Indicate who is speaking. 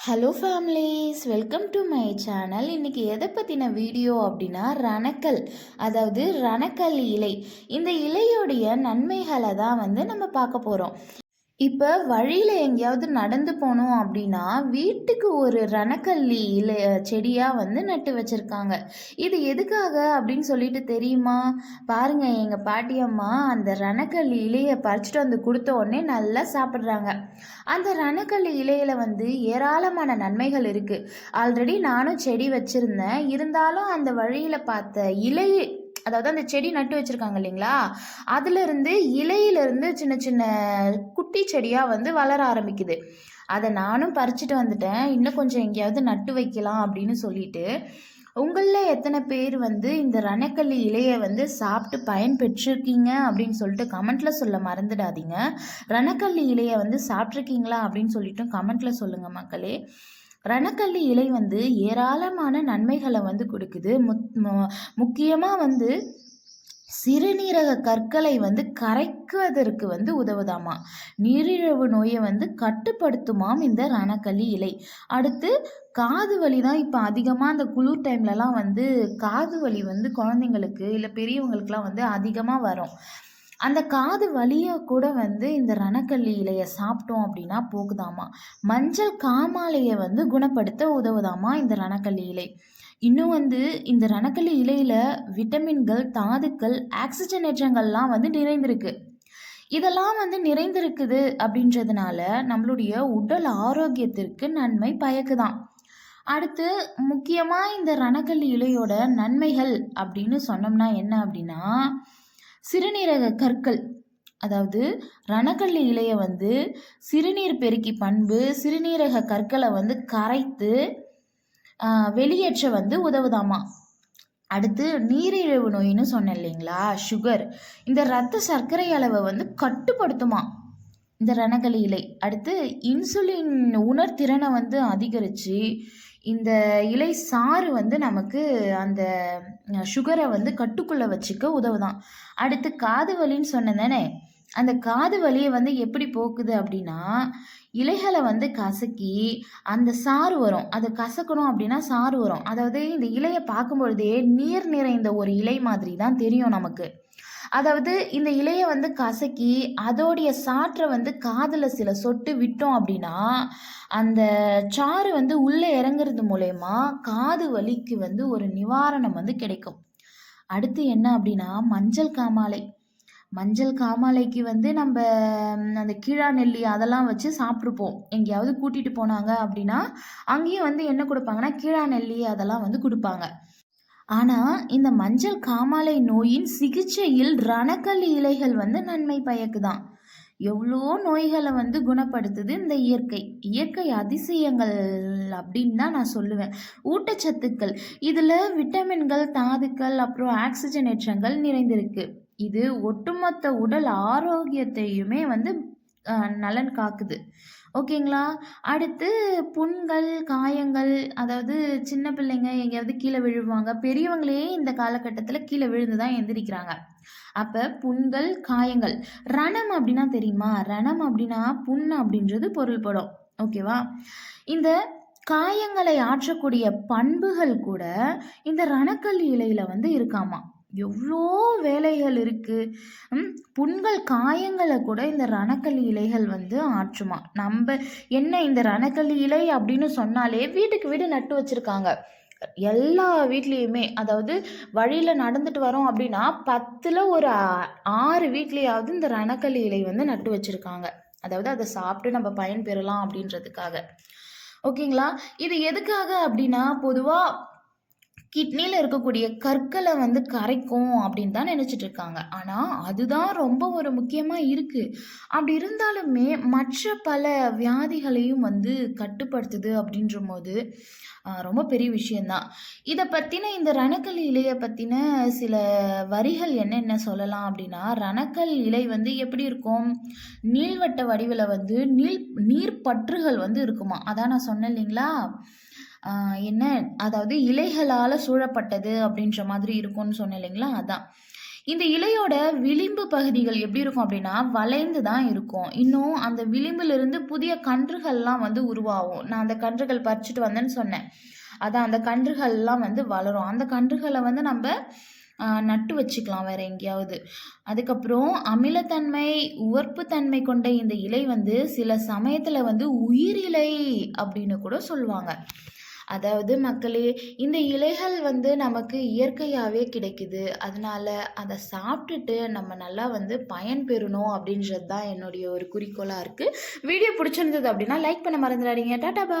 Speaker 1: Hello families welcome to my channel இன்றைக்கி எதை பற்றின வீடியோ அப்படின்னா ரணக்கல் அதாவது ரணக்கல் இலை. இந்த இலையோடைய நன்மைகளை தான் வந்து நம்ம பார்க்க போகிறோம் இப்போ வழியில் எங்கேயாவது நடந்து போனோம் அப்படின்னா வீட்டுக்கு ஒரு ரணக்கல்லி இலை செடியாக வந்து நட்டு வச்சுருக்காங்க. இது எதுக்காக அப்படின்னு சொல்லிட்டு தெரியுமா? பாருங்கள் எங்கள் பாட்டி அம்மா அந்த ரணக்கல்லி இலையை பறிச்சுட்டு வந்து கொடுத்த உடனே நல்லா சாப்பிட்றாங்க. அந்த ரணக்கல்லி இலையில் வந்து ஏராளமான நன்மைகள் இருக்குது ஆல்ரெடி நானும் செடி வச்சுருந்தேன். இருந்தாலும் அந்த வழியில் பார்த்த இலை அதாவது அந்த செடி நட்டு வச்சுருக்காங்க இல்லைங்களா? அதுலேருந்து இலையிலேருந்து சின்ன சின்ன குட்டி செடியாக வந்து வளர ஆரம்பிக்குது. அதை நானும் பறிச்சுட்டு வந்துட்டேன். இன்னும் கொஞ்சம் எங்கேயாவது நட்டு வைக்கலாம் அப்படின்னு சொல்லிட்டு உங்களில் எத்தனை பேர் வந்து இந்த ரணக்கல்லி இலையை வந்து சாப்பிட்டு பயன்பெற்றிருக்கீங்க அப்படின்னு சொல்லிட்டு கமெண்ட்டில் சொல்ல மறந்துடாதீங்க. ரணக்கல்லி இலையை வந்து சாப்பிட்ருக்கீங்களா அப்படின்னு சொல்லிட்டு கமெண்ட்டில் சொல்லுங்கள் மக்களே. ரணக்கல்லி இலை வந்து ஏராளமான நன்மைகளை வந்து கொடுக்குது. முக்கியமாக வந்து சிறுநீரக கற்களை வந்து கரைக்குவதற்கு வந்து உதவுதாமா. நீரிழிவு நோயை வந்து கட்டுப்படுத்துமாம் இந்த ரணக்கல்லி இலை. அடுத்து காது வலி தான் இப்போ அதிகமாக அந்த குளிர் டைம்லலாம் வந்து காது வலி வந்து குழந்தைங்களுக்கு இல்லை பெரியவங்களுக்குலாம் வந்து அதிகமாக வரும். அந்த காது வலியை கூட வந்து இந்த ரணக்கல்லி இலையை சாப்பிட்டோம் அப்படின்னா போகுதாமா? மஞ்சள் காமாலையை வந்து குணப்படுத்த உதவுதாமா இந்த ரணக்கல்லி இலை? இன்னும் வந்து இந்த ரணக்கல்லி இலையில் விட்டமின்கள் தாதுக்கள் ஆக்சிஜனேற்றங்கள்லாம் வந்து நிறைந்திருக்கு. இதெல்லாம் வந்து நிறைந்திருக்குது அப்படின்றதுனால நம்மளுடைய உடல் ஆரோக்கியத்திற்கு நன்மை பயக்குதான். அடுத்து முக்கியமாக இந்த ரணக்கல்லி இலையோட நன்மைகள் அப்படின்னு சொன்னோம்னா என்ன அப்படின்னா சிறுநீரக கற்கள் அதாவது ரணக்கல்லி இலையை வந்து சிறுநீர் பெருக்கி பண்பு சிறுநீரக கற்களை வந்து கரைத்து வெளியேற்ற வந்து உதவுதாமா? அடுத்து நீரிழிவு நோயின்னு சொன்னேன் இல்லைங்களா? சுகர். இந்த ரத்த சர்க்கரை அளவை வந்து கட்டுப்படுத்துமா? இந்த ரணக்கலி இலை. அடுத்து இன்சுலின் உணர்திறனை வந்து அதிகரித்து இந்த இலை சாறு வந்து நமக்கு அந்த சுகரை வந்து கட்டுக்குள்ளே வச்சுக்க உதவுதான். அடுத்து காது வலின்னு சொன்னேன் தானே அந்த காது வலியை வந்து எப்படி போக்குது அப்படின்னா இலைகளை வந்து கசக்கி அந்த சாறு வரும். அதை கசக்கணும் அப்படின்னா சாறு வரும். அதாவது இந்த இலையை பார்க்கும்பொழுதே நீர் நிறைந்த ஒரு இலை மாதிரி தான் தெரியும் நமக்கு. அதாவது இந்த இலையை வந்து கசக்கி அதோடைய சாற்றை வந்து காதில் சில சொட்டு விட்டோம் அப்படின்னா அந்த சாறு வந்து உள்ளே இறங்குறது மூலயமா காது வலிக்கு வந்து ஒரு நிவாரணம் வந்து கிடைக்கும். அடுத்து என்ன அப்படின்னா மஞ்சள் காமாலை. மஞ்சள் காமாலைக்கு வந்து நம்ம அந்த கீழா நெல்லி அதெல்லாம் வச்சு சாப்பிட்ருப்போம் எங்கேயாவது கூட்டிகிட்டு போனாங்க அப்படின்னா அங்கேயும் வந்து என்ன கொடுப்பாங்கன்னா கீழா நெல்லி அதெல்லாம் வந்து கொடுப்பாங்க. ஆனால் இந்த மஞ்சள் காமாலை நோயின் சிகிச்சையில் ரணக்கல் இலைகள் வந்து நன்மை பயக்குதான். எவ்வளோ நோய்களை வந்து குணப்படுத்துது இந்த இயற்கை. இயற்கை அதிசயங்கள் அப்படின்னு தான் நான் சொல்லுவேன். ஊட்டச்சத்துக்கள். இதில் விட்டமின்கள் தாதுக்கள் அப்புறம் ஆக்சிஜனேற்றங்கள் நிறைந்திருக்கு. இது ஒட்டுமொத்த உடல் ஆரோக்கியத்தையுமே வந்து நலன் காக்குது. ஓகேங்களா? அடுத்து புண்கள் காயங்கள் அதாவது சின்ன பிள்ளைங்க எங்கேயாவது கீழே விழுவாங்க. பெரியவங்களே இந்த காலகட்டத்தில் கீழே விழுந்து தான் எந்திரிக்கிறாங்க. அப்போ புண்கள் காயங்கள். ரணம் அப்படின்னா தெரியுமா? ரணம் அப்படின்னா புண் அப்படின்றது பொருள்படும். ஓகேவா? இந்த காயங்களை ஆற்றக்கூடிய பண்புகள் கூட இந்த ரணக்கல் இலையில் வந்து இருக்காமா? எவ்வளோ வேலைகள் இருக்குது புண்கள் காயங்களை கூட இந்த ரணக்கல்லி இலைகள் வந்து ஆற்றுமா. நம்ம என்ன இந்த ரணக்கல்லி இலை அப்படின்னு சொன்னாலே வீட்டுக்கு வீடு நட்டு வச்சுருக்காங்க. எல்லா வீட்லேயுமே அதாவது வழியில் நடந்துட்டு வரோம் அப்படின்னா பத்தில் ஒரு ஆறு வீட்லேயாவது இந்த ரணக்கல்லி இலை வந்து நட்டு வச்சுருக்காங்க. அதாவது அதை சாப்பிட்டு நம்ம பயன் பெறலாம் அப்படின்றதுக்காக. ஓகேங்களா? இது எதுக்காக அப்படின்னா பொதுவாக கிட்னியில் இருக்கக்கூடிய கற்களை வந்து கரைக்கும் அப்படின்னு தான் நினச்சிட்டு இருக்காங்க. ஆனால் அதுதான் ரொம்ப ஒரு முக்கியமாக இருக்குது அப்படி இருந்தாலுமே மற்ற பல வியாதிகளையும் வந்து கட்டுப்படுத்துது அப்படின்ற போது ரொம்ப பெரிய விஷயந்தான் இதை பற்றின இந்த ரணக்கல் இலையை பற்றின சில வரிகள் என்னென்ன சொல்லலாம் அப்படின்னா ரணக்கல் இலை வந்து எப்படி இருக்கும்? நீள்வட்ட வடிவில் வந்து நீள் நீர் பற்றுகள் வந்து இருக்குமா? அதான் நான் சொன்னேன் இல்லைங்களா? என்ன அதாவது இலைகளால் சூழப்பட்டது அப்படின்ற மாதிரி இருக்கும்னு சொன்னேன் இல்லைங்களா? அதான். இந்த இலையோட விளிம்பு பகுதிகள் எப்படி இருக்கும் அப்படின்னா வளைந்து தான் இருக்கும். இன்னும் அந்த விளிம்பிலிருந்து புதிய கன்றுகள்லாம் வந்து உருவாகும். நான் அந்த கன்றுகள் பறிச்சுட்டு வந்தேன்னு சொன்னேன். அதான் அந்த கன்றுகள்லாம் வந்து வளரும். அந்த கன்றுகளை வந்து நம்ம நட்டு வச்சுக்கலாம் வேற எங்கேயாவது. அதுக்கப்புறம் அமிலத்தன்மை உவர்ப்புத்தன்மை கொண்ட இந்த இலை வந்து சில சமயத்தில் வந்து உயிரிலை அப்படின்னு கூட சொல்லுவாங்க. அதாவது மக்களே இந்த இலைகள் வந்து நமக்கு இயற்கையாகவே கிடைக்குது. அதனால அதை சாப்பிட்டுட்டு நம்ம நல்லா வந்து பயன் பெறணும் அப்படின்றது தான் என்னுடைய ஒரு குறிக்கோளாக இருக்குது வீடியோ பிடிச்சிருந்தது அப்படின்னா லைக் பண்ண மறந்துடாதீங்க. டாடா பா